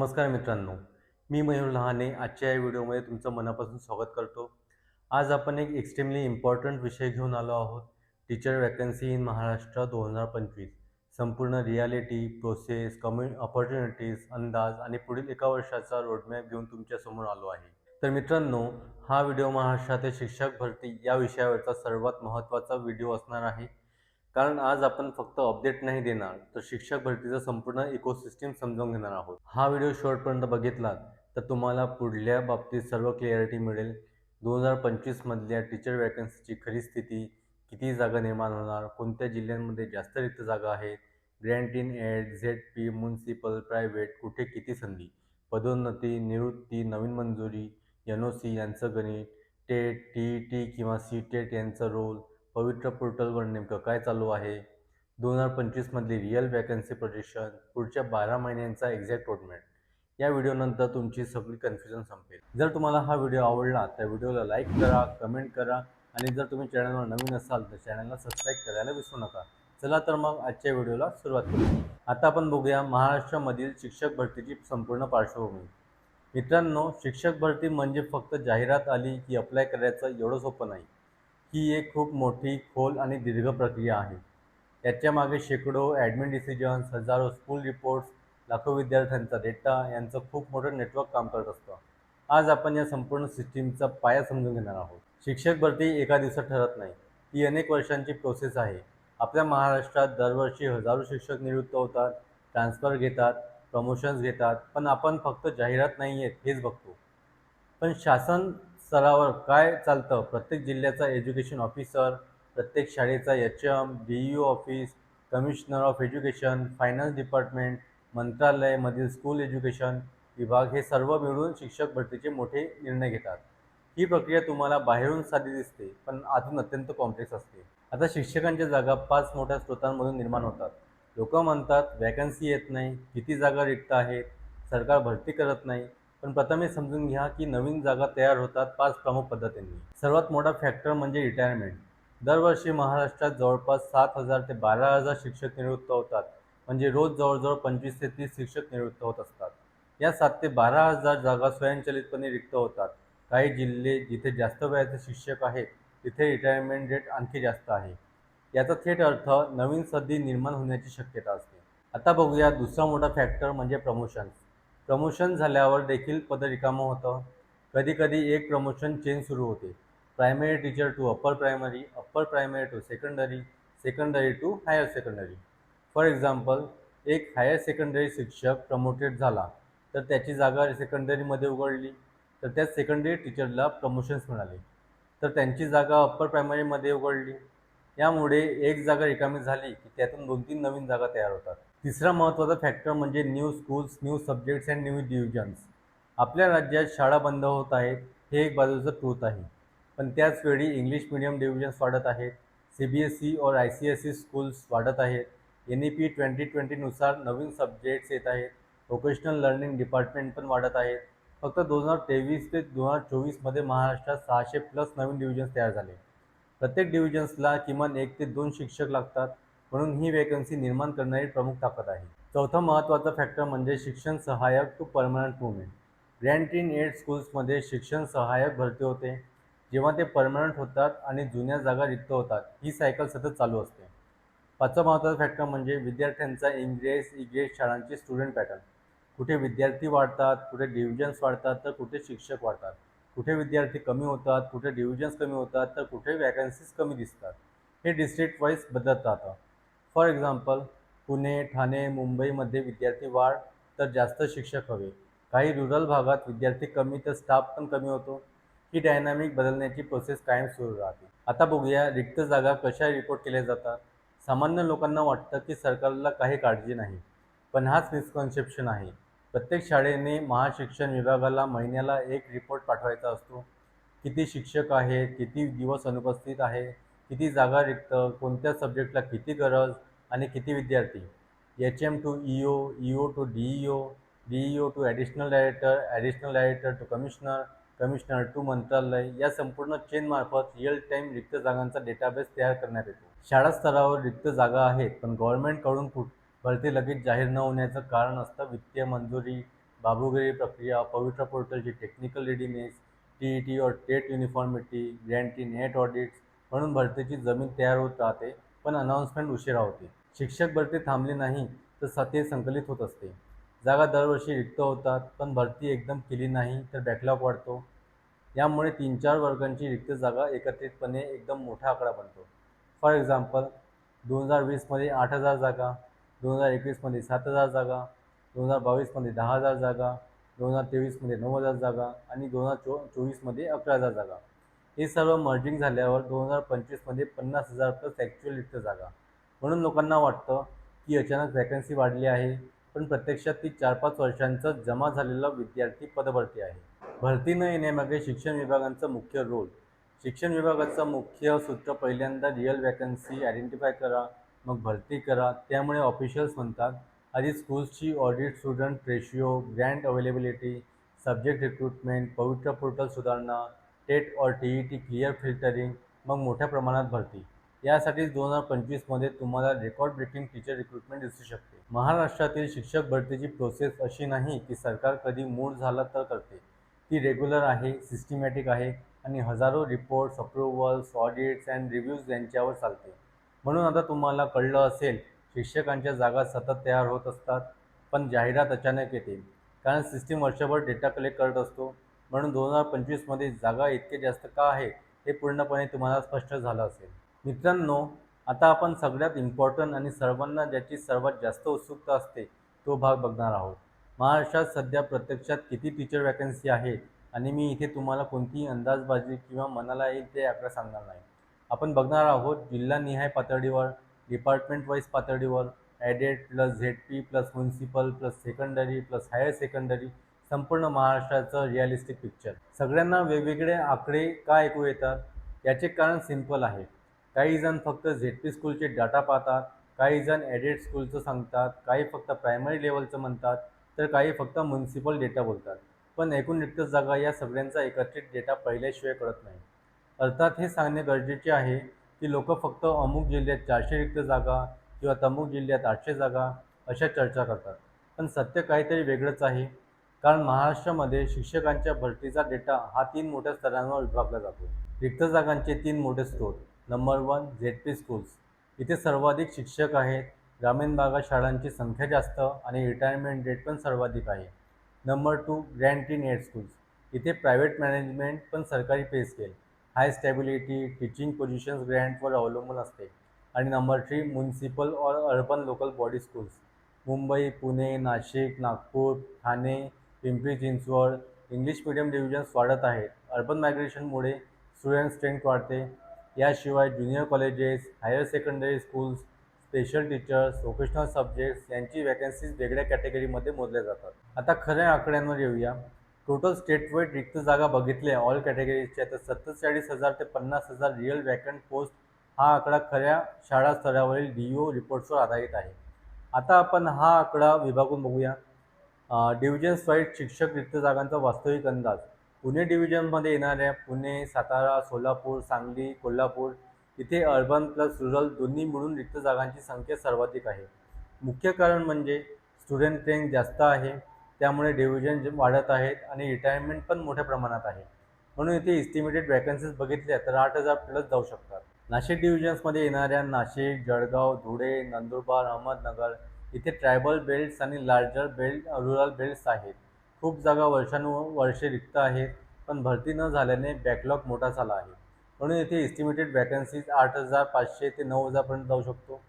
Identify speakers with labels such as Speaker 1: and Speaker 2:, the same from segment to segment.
Speaker 1: नमस्कार मित्रांनो मी मयूर लहाने आजच्या या व्हिडिओमध्ये तुमचं मनापासून स्वागत करतो. आज आपण एक एक्स्ट्रीमली इम्पॉर्टंट विषय घेऊन आलो आहोत टीचर वॅकन्सी इन महाराष्ट्र दोन हजार पंचवीस. संपूर्ण रियालिटी प्रोसेस कम्यु ऑपॉर्च्युनिटीज अंदाज आणि पुढील एका वर्षाचा रोडमॅप घेऊन तुमच्यासमोर आलो आहे. तर मित्रांनो हा व्हिडिओ महाराष्ट्रातील शिक्षक भरती या विषयावरचा सर्वात महत्त्वाचा व्हिडिओ असणार आहे. कारण आज आपण फक्त अपडेट नाही देणार तर शिक्षक भरतीचं संपूर्ण इकोसिस्टीम समजावून घेणार आहोत. हा व्हिडिओ शेवटपर्यंत बघितलात तर तुम्हाला पुढल्या बाबतीत सर्व क्लिअरिटी मिळेल. दोन हजार पंचवीसमधल्या टीचर वॅकन्सीची खरी स्थिती किती जागा निर्माण होणार कोणत्या जिल्ह्यांमध्ये जास्त रिक्त जागा आहेत grant in aid Z P municipal private कुठे किती संधी? पदोन्नती निवृत्ती नवीन मंजुरी एन ओ सी यांचं गणित टेट टी ई टी किंवा सी टेट यांचं रोल पवित्र पोर्टलवर नेमकं काय चालू आहे? दोन हजार पंचवीसमधली रिअल वॅकन्सी प्रोजेक्शन पुढच्या बारा महिन्यांचा एक्झॅक्ट रोडमॅप या व्हिडिओनंतर तुमची सगळी कन्फ्युजन संपेल. जर तुम्हाला हा व्हिडिओ आवडला तर व्हिडिओला लाईक करा कमेंट करा आणि जर तुम्ही चॅनलवर नवीन असाल तर चॅनलला सबस्क्राईब करायला विसरू नका. चला तर मग आजच्या व्हिडिओला सुरुवात करू. आता आपण बघूया महाराष्ट्रामधील शिक्षक भरतीची संपूर्ण पार्श्वभूमी. मित्रांनो शिक्षक भरती म्हणजे फक्त जाहिरात आली की अप्लाय करायचं एवढं सोपं नाही. ही एक खूप मोठी खोल आणि दीर्घ प्रक्रिया आहे. याच्या मागे शेकडो ॲडमिन डिसिजन्स हजारो स्कूल रिपोर्ट्स लाखो विद्यार्थ्यांचा डेटा यांचं खूप मोठं नेटवर्क काम करत असतं. आज आपण या संपूर्ण सिस्टीमचा पाया समजून घेणार आहोत. शिक्षक भरती एका दिवसात ठरत नाही. ही अनेक वर्षांची प्रोसेस आहे. आपल्या महाराष्ट्रात दरवर्षी हजारो शिक्षक निवृत्त होतात ट्रान्सफर घेतात प्रमोशन्स घेतात पण आपण फक्त जाहिरात नाही आहेत हेच बघतो. पण शासन स्तरावर काय चालतं? प्रत्येक जिल्ह्याचा एज्युकेशन ऑफिसर प्रत्येक शाळेचा H M D U office commissioner of education finance department मंत्रालयामधील school education विभाग हे सर्व मिळून शिक्षक भरतीचे मोठे निर्णय घेतात. ही प्रक्रिया तुम्हाला बाहेरून साधी दिसते पण आतून अत्यंत कॉम्प्लेक्स असते. आता शिक्षकांच्या जागा पाच मोठ्या स्रोतांमधून निर्माण होतात. लोक म्हणतात वॅकन्सी येत नाही किती जागा रिक्त आहेत? सरकार भरती करत नाही पण प्रथम हे समजून घ्या की नवीन जागा तयार होतात पाच प्रमुख पद्धतींनी. सर्वात मोठा फॅक्टर म्हणजे रिटायरमेंट दरवर्षी महाराष्ट्रात जवळपास सात हजार ते बारा हजार शिक्षक निवृत्त होतात. म्हणजे रोज जवळजवळ पंचवीस ते तीस शिक्षक निवृत्त होत असतात. या सात ते बारा हजार जागा स्वयंचलितपणे रिक्त होतात. काही जिल्हे जिथे जास्त वयाचे शिक्षक आहेत तिथे रिटायरमेंट रेट आणखी जास्त आहे. याचा थेट अर्थ नवीन संधी निर्माण होण्याची शक्यता असते. आता बघूया दुसरा मोठा फॅक्टर म्हणजे प्रमोशन्स प्रमोशन झाल्यावर देखील पद रिकामं होतं. कधीकधी एक प्रमोशन चेंज सुरू होते. Primary teacher to upper primary upper primary to secondary secondary to higher secondary for example एक हायर सेकंडरी शिक्षक प्रमोटेड झाला तर त्याची जागा सेकंडरीमध्ये उघडली तर त्या सेकंडरी टीचरला प्रमोशन्स मिळाले. तर त्यांची जागा अप्पर प्रायमरीमध्ये उघडली. यामुळे एक जागा रिकामी झाली की त्यातून दोन तीन नवीन जागा तयार होतात. तिसरा महत्त्वाचा फॅक्टर म्हणजे new schools new subjects and new divisions आपल्या राज्यात शाळा बंद होत आहेत हे एक बाजूचं ट्रूथ आहे. पण त्याचवेळी इंग्लिश मिडियम डिव्हिजन्स वाढत आहेत सी बी एस ई और I C S E schools वाढत आहेत एन ई पी ट्वेंटी ट्वेंटीनुसार नवीन सब्जेक्ट्स येत आहेत व्होकेशनल लर्निंग डिपार्टमेंट पण वाढत आहेत. फक्त दोन हजार तेवीस ते दोन हजार चोवीसमध्ये महाराष्ट्रात सहाशे प्लस नवीन डिव्हिजन्स तयार झाले. प्रत्येक डिव्हिजन्सला किमान एक ते दोन शिक्षक लागतात. म्हणून ही वेकन्सी निर्माण करणारी प्रमुख ताकद आहे. चौथा महत्त्वाचा फॅक्टर म्हणजे शिक्षण सहाय्यक to permanent movement grant in aid स्कूल्समध्ये शिक्षण सहाय्यक भरती होते. जेव्हा ते परमनंट होतात आणि जुन्या जागा रिक्त होतात ही सायकल सतत चालू असते. पाचवा महत्त्वाचा फॅक्टर म्हणजे विद्यार्थ्यांचा इंग्रेस इग्रेस शाळांची स्टुडंट पॅटर्न कुठे विद्यार्थी वाढतात कुठे डिव्हिजन्स वाढतात तर कुठे शिक्षक वाढतात. कुठे विद्यार्थी कमी होतात कुठे डिव्हिजन्स कमी होतात तर कुठे वॅकन्सीज कमी दिसतात. हे डिस्ट्रिक्ट वाईज बदलत राहतं फॉर एक्झाम्पल पुणे ठाणे मुंबईमध्ये विद्यार्थी वाढ तर जास्त शिक्षक हवे. काही रुरल भागात विद्यार्थी कमी तर स्टाफ पण कमी होतो. ही डायनामिक बदलण्याची प्रोसेस कायम सुरू राहते. आता बघूया रिक्त जागा कशा रिपोर्ट केल्या जातात. सामान्य लोकांना वाटतं की सरकारला काही काळजी नाही पण हाच मिसकन्सेप्शन आहे. प्रत्येक शाळेने महाशिक्षण विभागाला महिन्याला एक रिपोर्ट पाठवायचा असतो. किती शिक्षक आहेत किती दिवस अनुपस्थित आहे किती जागा रिक्त कोणत्या सब्जेक्टला किती गरज आणि किती विद्यार्थी? H M to E O E O to D E O D E O to additional director additional director to commissioner commissioner to मंत्रालय या संपूर्ण चेनमार्फत रिअल टाईम रिक्त जागांचा डेटाबेस तयार करण्यात येतो. शाळा स्तरावर रिक्त जागा आहेत पण गव्हर्नमेंटकडून कुठ भरती लगेच जाहीर न होण्याचं कारण असतं वित्तीय मंजुरी बाबूगिरी प्रक्रिया Pavitra पोर्टलची technical readiness T E T और टेट युनिफॉर्मिटी ग्रँटी नेट ऑडिट्स म्हणून भरतीची जमीन तयार होत राहते पण अनाऊन्समेंट उशिरा होते. शिक्षक भरती थांबली नाही तर स- ते संकलित होत असते. जागा दरवर्षी रिक्त होतात पण भरती एकदम केली नाही तर बॅकलॉग वाढतो. यामुळे तीन चार वर्गांची रिक्त जागा एकत्रितपणे एकदम मोठा आकडा बनतो. फॉर एक्झाम्पल दोन हजार वीसमध्ये आठ हजार जागा दोन हजार एकवीसमध्ये सात हजार जागा दोन हजार बावीसमध्ये दहा हजार जागा दोन हजार तेवीसमध्ये नऊ हजार जागा आणि दोन हजार चो चोवीसमध्ये अकरा हजार जागा. हे सर्व मर्जिंग झाल्यावर दोन हजार पंचवीसमध्ये पन्नास हजार प्लस ॲक्च्युअल रिक्त जागा. म्हणून लोकांना वाटतं की अचानक वॅकन्सी वाढली आहे पण प्रत्यक्षात ती चार पाच वर्षांचा जमा झालेला विद्यार्थी पदभरती आहे. भरती न येण्यामागे शिक्षण विभागांचा मुख्य रोल शिक्षण विभागाचं मुख्य सूत्र पहिल्यांदा रिअल वॅकन्सी आयडेंटिफाय करा मग भरती करा. त्यामुळे ऑफिशियल्स म्हणतात आधी स्कूल्सची audit student ratio grant availability subject recruitment Pavitra portal सुधारणा टेट और T E T clear filtering मग मोठ्या प्रमाणात भरती. यासाठीच दोन हजार पंचवीसमध्ये तुम्हाला रेकॉर्ड ब्रेकिंग टीचर रिक्रुटमेंट दिसू शकते. महाराष्ट्रातील शिक्षक भरतीची प्रोसेस अशी नाही की सरकार कधी मूड झाला तर करते. ती रेग्युलर आहे सिस्टमॅटिक आहे आणि हजारो reports approvals audits and reviews यांच्यावर चालते. म्हणून आता तुम्हाला कळलं असेल शिक्षकांच्या जागा सतत तयार होत असतात पण जाहिरात अचानक येते. कारण सिस्टीम वर्षभर डेटा कलेक्ट करत असतो. म्हणून दोन हजार पंचवीसमध्ये जागा इतके जास्त का आहे हे पूर्णपणे तुम्हाला स्पष्ट झालं असेल. मित्रांनो आता आपण सगळ्यात इम्पॉर्टंट आणि सर्वांना ज्याची सर्वात जास्त उत्सुकता असते तो भाग बघणार आहोत. महाराष्ट्रात सध्या प्रत्यक्षात किती टीचर वॅकन्सी आहे आणि मी इथे तुम्हाला कोणतीही अंदाजबाजी किंवा मनाला येईल ते आकडा सांगणार नाही. आपण बघणार आहोत जिल्हानिहाय पातळीवर डिपार्टमेंट वाईज पातळीवर aided plus Z P plus municipal plus secondary plus higher secondary संपूर्ण महाराष्ट्राचं रिअलिस्टिक पिक्चर सगळ्यांना वेगवेगळे आकडे का ऐकू येतात? याचे कारण सिंपल आहे. काही जण फक्त झेड पी स्कूलचे डाटा पाहतात काही जण ॲडेड स्कूलचं सांगतात काही फक्त प्रायमरी लेवलचं म्हणतात तर काही फक्त म्युन्सिपल डेटा बोलतात. पण एकूण रिक्त जागा या सगळ्यांचा एकत्रित डेटा पहिल्याशिवाय कळत नाही. अर्थात हे सांगणे गरजेचे आहे की लोक फक्त अमुक जिल्ह्यात चारशे रिक्त जागा किंवा तमुक जिल्ह्यात आठशे जागा अशा चर्चा करतात. पण सत्य काहीतरी वेगळंच आहे. कारण महाराष्ट्रामध्ये शिक्षकांच्या भरतीचा डेटा हा तीन मोठ्या स्तरांवर विभागला जातो. रिक्त जागांचे तीन मोठे स्रोत number one Z P schools. इथे सर्वाधिक शिक्षक आहेत. ग्रामीण भागात शाळांची संख्या जास्त आणि रिटायरमेंट रेट पण सर्वाधिक आहे. Number two granted aid schools इथे प्रायव्हेट मॅनेजमेंट पण सरकारी pay scale high stability teaching positions ग्रँटवर अवलंबून असते. आणि number three municipal or urban local body schools Mumbai Pune Nashik Nagpur Thane Pimpri Chinchwad English medium divisions वाढत आहेत urban मायग्रेशनमुळे student strength वाढते. याशिवाय junior colleges higher secondary schools special teachers vocational subjects यांची vacancies वेगळ्या कॅटेगरीमध्ये मोजल्या जातात. आता खऱ्या आकड्यांवर येऊया. टोटल स्टेट वाईड रिक्त जागा बघितल्या ऑल कॅटेगरीजच्या तर सत्तेचाळीस हजार ते पन्नास हजार रिअल वॅकंट पोस्ट हा आकडा खऱ्या शाळा स्तरावरील डी ओ रिपोर्ट्सवर आधारित आहे. आता आपण हा आकडा विभागून बघूया. डिव्हिजन्स स्वाईट शिक्षक रिक्त जागांचा वास्तविक अंदाज. पुणे डिव्हिजनमध्ये येणाऱ्या पुणे सातारा सोलापूर सांगली कोल्हापूर इथे अर्बन प्लस रुरल दोन्ही मिळून रिक्त जागांची संख्या सर्वाधिक आहे. मुख्य कारण म्हणजे स्टुडंट ट्रेन जास्त आहे त्यामुळे डिव्हिजन वाढत आहेत आणि रिटायरमेंट पण मोठ्या प्रमाणात आहे. म्हणून इथे इस्टिमेटेड वॅकन्सीज बघितल्या तर आठ हजार प्लस जाऊ शकतात. नाशिक डिव्हिजन्समध्ये येणाऱ्या नाशिक जळगाव धुळे नंदुरबार अहमदनगर इथे ट्रायबल बेल्ट्स आणि लार्जर बेल्ट रुरल बेल्ट्स आहेत. खूप जागा वर्षानुवर्षे रिक्त आहेत पण भरती न झाल्याने बॅकलॉग मोठा झाला आहे. म्हणून इथे एस्टिमेटेड वॅकन्सीज आठ हजार पाचशे ते नऊ हजारपर्यंत जाऊ शकतो.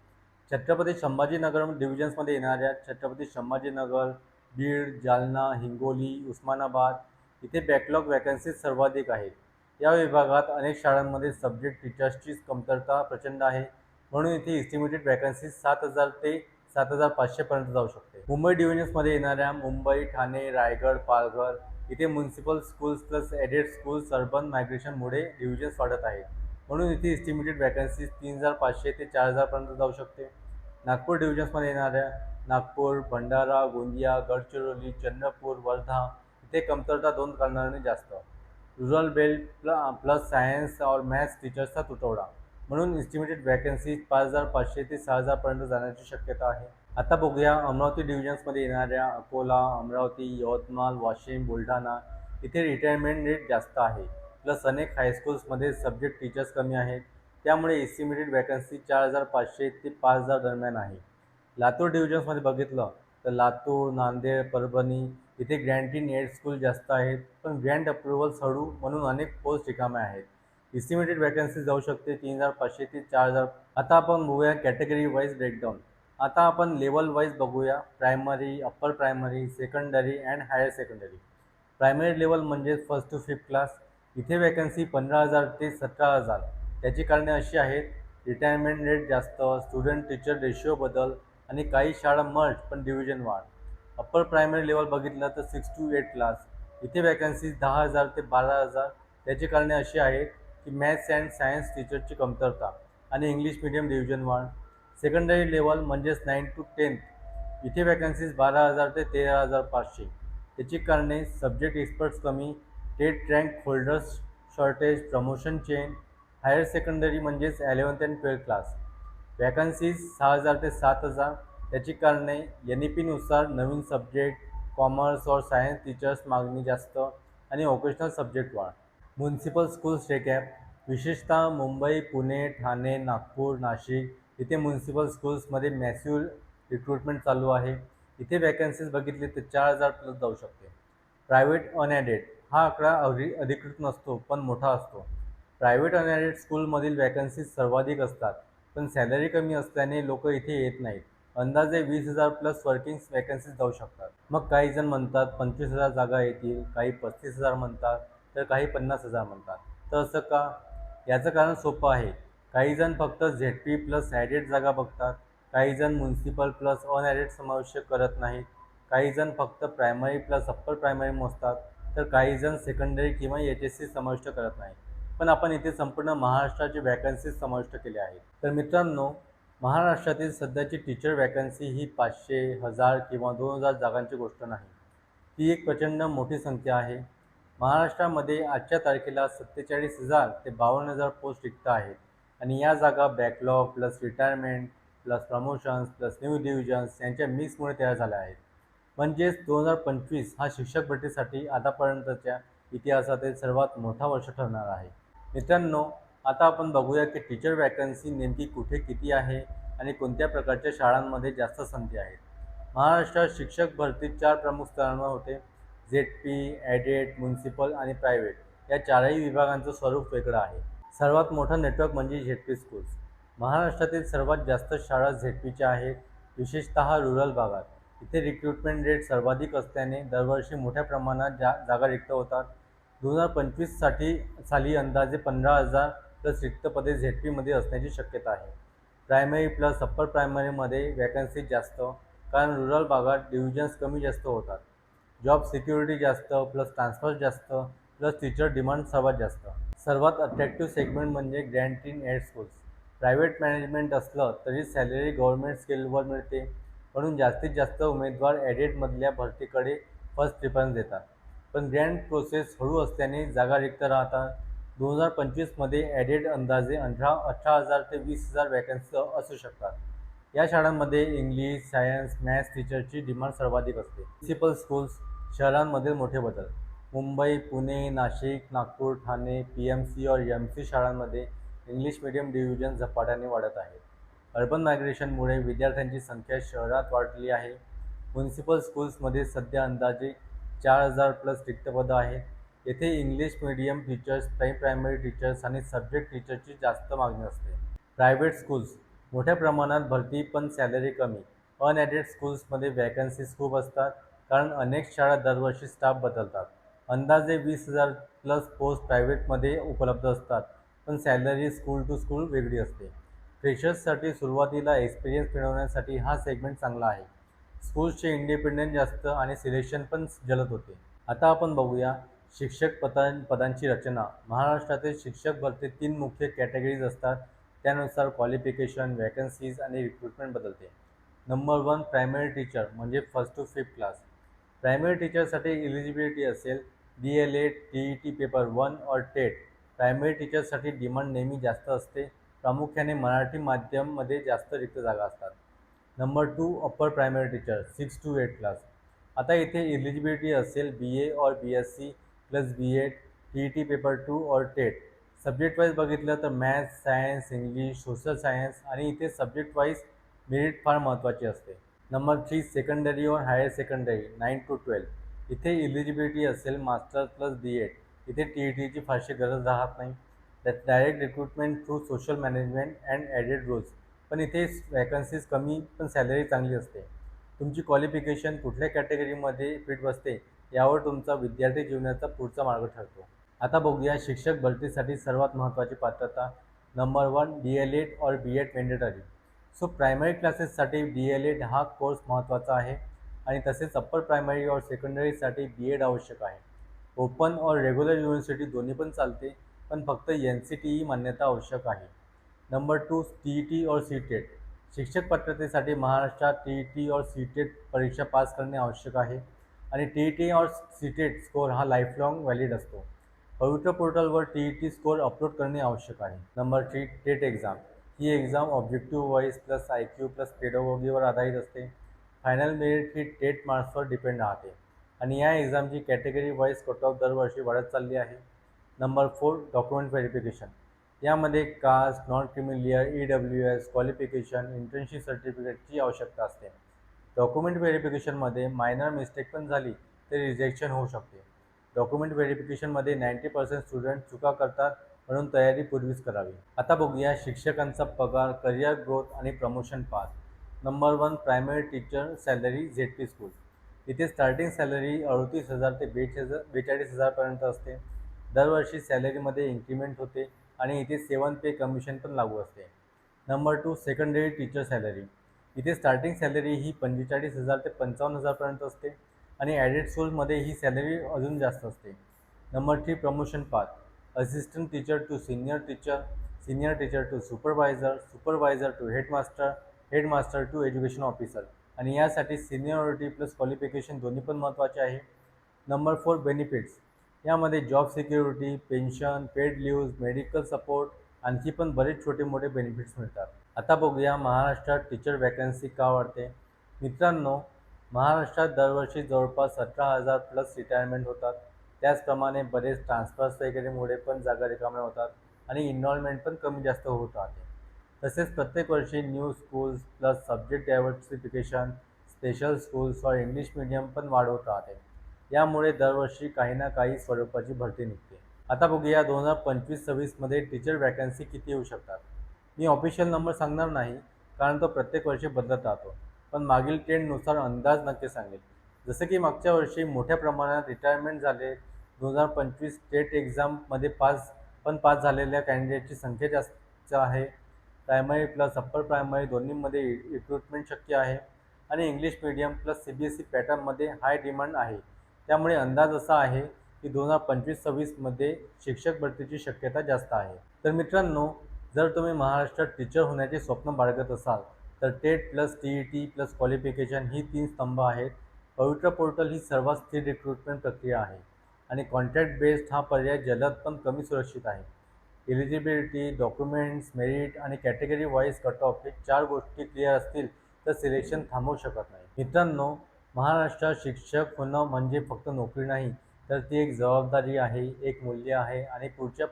Speaker 1: छत्रपती संभाजीनगर डिव्हिजन्समध्ये येणाऱ्या छत्रपती संभाजीनगर बीड जालना हिंगोली उस्मानाबाद इथे बॅकलॉग वॅकन्सीज सर्वाधिक आहेत. या विभागात अनेक शाळांमध्ये सब्जेक्ट टीचर्सची कमतरता प्रचंड आहे. म्हणून इथे इस्टिमेटेड वॅकन्सीज सात हजार ते सात हजार पाचशेपर्यंत जाऊ शकते. मुंबई डिव्हिजन्समध्ये येणाऱ्या मुंबई ठाणे रायगड पालघर इथे municipal schools plus aided schools urban मायग्रेशनमुळे divisions वाढत आहेत म्हणून इथे इस्टिमेटेड वॅकन्सीज तीन हजार पाचशे ते चार हजारपर्यंत जाऊ शकते. नागपूर डिव्हिजन्समध्ये येणाऱ्या नागपूर भंडारा गोंदिया गडचिरोली चंद्रपूर वर्धा इथे कमतरता दोन कारणांनी जास्त. Rural belt plus plus science और मॅथ्स टीचर्सचा तुटवडा. म्हणून इस्टिमेटेड वॅकन्सी पाच हजार पाचशे ते सहा हजारपर्यंत जाण्याची शक्यता आहे. आता बघूया अमरावती डिव्हिजन्समध्ये येणाऱ्या अकोला अमरावती यवतमाळ वाशिम बुलढाणा इथे रिटायरमेंट रेट जास्त आहे. प्लस अनेक हायस्कूल्समध्ये सब्जेक्ट टीचर्स कमी आहेत. त्यामुळे एस्टिमेटेड वॅकन्सी चार हजार पाचशे ते पाच हजार दरम्यान आहे. लातूर डिव्हिजन्समध्ये बघितलं तर लातूर नांदेड परभणी इथे ग्रँटीन एड स्कूल जास्त आहेत. पण ग्रँड अप्रुव्हल्स हळू म्हणून अनेक पोस्ट रिकाम्या आहेत. इस्टिमेटेड वॅकन्सी जाऊ शकते तीन हजार पाचशे ते चार हजार. आता आपण बघूया कॅटेगरी वाईज ब्रेकडाऊन आता आपण लेवल वाईज बघूया. Primary upper primary secondary and higher secondary primary level म्हणजे फर्स्ट टू फिफ्थ क्लास इथे वॅकन्सी पंधरा हजार ते सतरा हजार. त्याची कारणे अशी आहेत. रिटायरमेंट रेट जास्त स्टुडंट टीचर रेशिओ बदल आणि काही शाळा मर्ज पण डिव्हिजन वाढ. अप्पर प्रायमरी लेवल बघितलं तर सिक्स टू एट क्लास इथे वॅकन्सीज दहा हजार ते बारा हजार. त्याची कारणे अशी आहेत. की मॅथ्स अँड सायन्स टीचरची कमतरता आणि इंग्लिश मिडियम डिव्हिजन वाढ सेकंडरी लेवल म्हणजेच नाईन टू टेन्थ इथे वॅकन्सीज बारा हजार ते तेरा हजार पाचशे. त्याची कारणे सब्जेक्ट एक्सपर्ट्स कमी TET rank holders shortage promotion chain higher secondary म्हणजेच eleventh and twelfth class vacancies सहा हजार ते सात हजार. त्याची कारणे एन ई पीनुसार नवीन सब्जेक्ट कॉमर्स और सायन्स टीचर्स मागणी जास्त आणि ओकेशनल सब्जेक्ट वाढ. म्युन्सिपल स्कूल्स रेकॅप विशेषतः मुंबई पुणे ठाणे नागपूर नाशिक इथे म्युन्सिपल स्कूल्समध्ये मॅसिव्ह रिक्रुटमेंट चालू आहे. इथे वॅकन्सीज बघितली तर चार हजार प्लस जाऊ शकते. प्रायव्हेट अनॲडेड हा आकडा अधि अधिकृत नसतो पण मोठा असतो. प्रायव्हेट अनॲडेड स्कूलमधील वॅकन्सीज सर्वाधिक असतात पण सॅलरी कमी असल्याने लोक इथे येत नाहीत. अंदाजे वीस हजार प्लस वर्किंग वॅकन्सीज जाऊ शकतात. मग काही जण म्हणतात पंचवीस हजार जागा येतील काही पस्तीस हजार म्हणतात. तर काही पन्नास हजार म्हणतात. तर असं का? याचं कारण सोपं आहे. काही जण फक्त झेड पी प्लस ॲडेड जागा बघतात. काही जण म्युन्सिपल प्लस अनॲडेड समाविष्ट करत नाहीत. काही जण फक्त प्रायमरी प्लस अप्पर प्रायमरी मोजतात. तर काही जण सेकंडरी किंवा एच एस सी समाविष्ट करत नाही पण आपण इथे संपूर्ण महाराष्ट्राची वॅकन्सीज समाविष्ट केल्या आहेत तर मित्रांनो महाराष्ट्रातील सध्याची टीचर वॅकन्सी ही पाचशे हजार किंवा दोन हजार जागांची गोष्ट नाही. ती एक प्रचंड मोठी संख्या आहे. महाराष्ट्रामध्ये आजच्या तारखेला सत्तेचाळीस हजार ते बावन्न हजार पोस्ट रिक्त आहेत. आणि या जागा backlog plus retirement plus promotions plus new divisions यांच्या मिक्समुळे तयार झाल्या आहेत. म्हणजेच दोन हजार पंचवीस हा शिक्षक भरतीसाठी आतापर्यंतच्या इतिहासातील सर्वात मोठा वर्ष ठरणार आहे. मित्रांनो आता आपण बघूया की टीचर वॅकन्सी नेमकी कुठे किती आहे आणि कोणत्या प्रकारच्या शाळांमध्ये जास्त संधी आहेत. महाराष्ट्रात शिक्षक भरती चार प्रमुख स्तरांवर होते. झेड पी ॲडेड म्युन्सिपल आणि प्रायव्हेट या चारही विभागांचं स्वरूप वेगळं आहे. सर्वात मोठं नेटवर्क म्हणजे झेड पी स्कूल्स महाराष्ट्रातील सर्वात जास्त शाळा झेड पीच्या आहेत विशेषतः रुरल भागात. इथे रिक्रुटमेंट रेट सर्वाधिक असल्याने दरवर्षी मोठ्या प्रमाणात जा जागा रिक्त होतात. दोन हजार पंचवीससाठी साली अंदाजे पंधरा हजार प्लस रिक्त पदे झेड पीमध्ये असण्याची शक्यता आहे. प्रायमरी प्लस अप्पर प्रायमरीमध्ये वॅकन्सी जास्त कारण रुरल भागात डिव्हिजन्स कमी जास्त होतात. जॉब सिक्युरिटी जास्त प्लस ट्रान्सफर जास्त प्लस टीचर डिमांड सर्वात जास्त. सर्वात अट्रॅक्टिव्ह सेगमेंट म्हणजे grant in aid schools private management असलं तरी सॅलरी गव्हर्मेंट स्केलवर मिळते. म्हणून जास्तीत जास्त उमेदवार ॲडेडमधल्या भरतीकडे फर्स्ट प्रिफरन्स देतात. पण ग्रँड प्रोसेस हळू असल्याने जागा रिक्त राहतात. दोन हजार पंचवीसमध्ये ॲडेड अंदाजे अठरा अठरा हजार ते वीस हजार वॅकन्सी असू शकतात. या शाळांमध्ये इंग्लिश सायन्स मॅथ्स टीचरची डिमांड सर्वाधिक असते. म्युन्सिपल स्कूल्स शहरांमधील मोठे बदल. Mumbai Pune Nashik Nagpur Thane P M C और एम सी शाळांमध्ये इंग्लिश मिडियम डिव्हिजन झपाट्याने वाढत आहे. अर्बन मायग्रेशनमुळे विद्यार्थ्यांची संख्या शहरात वाढली आहे. म्युन्सिपल स्कूल्समध्ये सध्या अंदाजे चार हजार प्लस रिक्तपदं आहेत. येथे English medium teachers pre primary teachers आणि सब्जेक्ट टीचर्सची जास्त मागणी असते. प्रायव्हेट स्कूल्स मोठ्या प्रमाणात भरती पण सॅलरी कमी. अनॲडेड स्कूल्समध्ये वॅकन्सीज खूप असतात. कारण अनेक शाळा दरवर्षी स्टाफ बदलतात. अंदाजे वीस हजार प्लस पोस्ट प्रायव्हेटमध्ये उपलब्ध असतात पण सॅलरी स्कूल टू स्कूल वेगळी असते. फ्रेशर्ससाठी सुरुवातीला एक्सपिरियन्स मिळवण्यासाठी हा सेगमेंट चांगला आहे. स्कूल्सचे इंडिपेंडंट जास्त आणि सिलेक्शन पण जलद होते. आता आपण बघूया शिक्षक पदां पदांची रचना. महाराष्ट्रातील शिक्षक भरती तीन मुख्य कॅटेगरीज असतात. त्यानुसार क्वालिफिकेशन वॅकन्सीज आणि रिक्रुटमेंट बदलते. नंबर वन प्रायमरी टीचर म्हणजे first to fifth class primary टीचरसाठी eligibility असेल D El Ed T E T paper one और टेट. प्रायमरी टीचरसाठी डिमांड नेहमी जास्त असते. प्रामुख्याने मराठी माध्यममध्ये जास्त रिक्त जागा असतात. Number two upper primary teacher six to eight class आता इथे इलिजिबिलिटी असेल बी ए और B S C plus B Ed T E T paper two और टेट. सब्जेक्ट वाईज बघितलं तर maths science English social science आणि इथे subject wise merit फार महत्त्वाची असते. नंबर थ्री सेकंडरी और higher secondary nine to twelve इथे इलिजिबिलिटी असेल मास्टर प्लस बी एड इथे टी ई टीची फारशी गरज राहत नाही. त्यात direct recruitment through social management and aided roles पण इथे वॅकन्सीज कमी पण सॅलरी चांगली असते. तुमची क्वालिफिकेशन कुठल्या कॅटेगरीमध्ये फिट बसते यावर तुमचा विद्यार्थी जीवनाचा पुढचा मार्ग ठरतो. आता बघूया शिक्षक भरतीसाठी सर्वात महत्त्वाची पात्रता. Number one D El Ed और B Ed mandatory so primary क्लासेससाठी D L add हा कोर्स महत्त्वाचा आहे आणि तसेच अप्पर प्रायमरी और सेकंडरीसाठी बी एड आवश्यक आहे ओपन और रेग्युलर युनिव्हर्सिटी दोन्ही पण चालते पण फक्त एन सी टी ई मान्यता आवश्यक आहे number two T E T और सी टेट शिक्षक पात्रतेसाठी महाराष्ट्रात टी ई टी और सी टेट परीक्षा पास करणे आवश्यक आहे आणि टी ई टी और सी टेट स्कोर हा लाँग व्हॅलिड असतो पवित्र पोर्टलवर T E T score upload करणे आवश्यक आहे number three TET exam he exam objective wise plus I Q plus पेडोगॉगीवर आधारित असते. फायनल मेरिट ही टेट मार्क्सवर डिपेंड राहते. आणि या एक्झामची कॅटेगरी वाईज कट ऑफ दरवर्षी वाढत चालली आहे. नंबर फोर डॉक्युमेंट व्हेरिफिकेशन यामध्ये caste non creamy layer E W S qualification internship सर्टिफिकेटची आवश्यकता असते. डॉक्युमेंट व्हेरिफिकेशनमध्ये मायनर मिस्टेक पण झाली तरी रिजेक्शन होऊ शकते. डॉक्युमेंट व्हेरिफिकेशनमध्ये नाईंटी पर्सेंट स्टुडंट चुका करतात म्हणून तयारी पूर्वीच करावी. आता बघूया शिक्षकांचा पगार करिअर ग्रोथ आणि promotion path number one primary teacher salary Z P school इथे स्टार्टिंग सॅलरी अडतीस हजार ते बेच हजार बेचाळीस हजारपर्यंत असते. दरवर्षी सॅलरीमध्ये इन्क्रीमेंट होते आणि इथे सेवन पे कमिशन पण लागू असते. Number two secondary teacher salary इथे स्टार्टिंग सॅलरी ही पंचेचाळीस हजार ते पंचावन्न हजारपर्यंत असते आणि ॲडेड स्कूलमध्ये ही सॅलरी अजून जास्त असते. Number three promotion path assistant teacher to senior teacher senior teacher to supervisor supervisor to headmaster headmaster to education officer आणि यासाठी सिनियरिटी प्लस क्वालिफिकेशन दोन्ही पण महत्त्वाचे आहे. नंबर फोर बेनिफिट्स यामध्ये job security pension paid leaves medical support आणखी पण बरेच छोटे मोठे बेनिफिट्स मिळतात. आता बघूया महाराष्ट्रात टीचर वॅकन्सी का वाढते. मित्रांनो महाराष्ट्रात दरवर्षी जवळपास सतरा हजार प्लस रिटायरमेंट होतात. त्याचप्रमाणे बरेच ट्रान्सफर्स वगैरेमुळे पण जागा रिकाम्या होतात आणि इन्व्हॉल्वमेंट पण कमी जास्त होत राहते तसेच प्रत्येक वर्षी new schools plus subject diversification special schools for English medium पण वाढवत राहते यामुळे दरवर्षी काही ना काही स्वरूपाची भरती निघते. आता बघूया दोन हजार पंचवीस सव्वीसमध्ये टीचर वॅकन्सी किती येऊ शकतात. मी ऑफिशियल नंबर सांगणार नाही कारण तो प्रत्येक वर्षी बदलत राहतो. पण मागील ट्रेंडनुसार अंदाज नक्की सांगेल. जसं की मागच्या वर्षी मोठ्या प्रमाणात रिटायरमेंट झाले दोन हजार पंचवीस स्टेट एक्झाममध्ये पास पण पास झालेल्या कॅन्डिडेटची संख्या जास्त आहे. प्रायमरी प्लस अप्पर प्रायमरी दोन्हीमध्ये रिक्रुटमेंट शक्य आहे. आणि English medium plus C B S E पॅटर्नमध्ये हाय डिमांड आहे. त्यामुळे अंदाज असा आहे की दोन हजार पंचवीस सव्वीसमध्ये शिक्षक भरतीची शक्यता जास्त आहे. तर मित्रांनो जर तुम्ही महाराष्ट्रात टीचर होण्याचे स्वप्न बाळगत असाल तर TAIT plus T E T plus qualification ही तीन स्तंभ आहेत. पवित्र पोर्टल ही सर्वात स्थिर रिक्रुटमेंट प्रक्रिया आहे. आणि कॉन्ट्रॅक्ट बेस्ड हा पर्याय जलद पण कमी सुरक्षित आहे. एलिजिबिलिटी डॉक्युमेंट्स मेरिट आणि कॅटेगरी वाईज कट ऑफ हे चार गोष्टी क्लिअर असतील तर सिलेक्शन थांबवू शकत नाही. मित्रांनो महाराष्ट्रात शिक्षक होणं म्हणजे फक्त नोकरी नाही तर ती एक जबाबदारी आहे एक मूल्य आहे आणि पुढच्या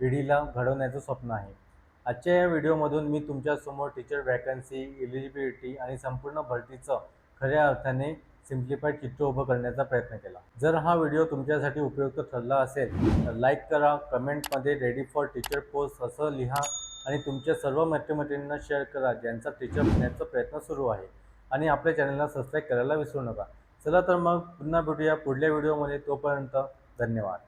Speaker 1: पिढीला घडवण्याचं स्वप्न आहे. आजच्या या व्हिडिओमधून मी तुमच्यासमोर टीचर वॅकन्सी एलिजिबिलिटी आणि संपूर्ण भरतीचं खऱ्या अर्थाने सिम्प्लिफाईड चित्र उभं करण्याचा प्रयत्न केला. जर हा व्हिडिओ तुमच्यासाठी उपयुक्त ठरला असेल तर लाईक करा कमेंटमध्ये रेडी फॉर टीचर पोस्ट असं लिहा आणि तुमच्या सर्व मैत्रिमैत्रिणींना शेअर करा ज्यांचा टीचर होण्याचा प्रयत्न सुरू आहे. आणि आपल्या चॅनलला सबस्क्राईब करायला विसरू नका. चला तर मग पुन्हा भेटूया पुढल्या व्हिडिओमध्ये. तोपर्यंत धन्यवाद.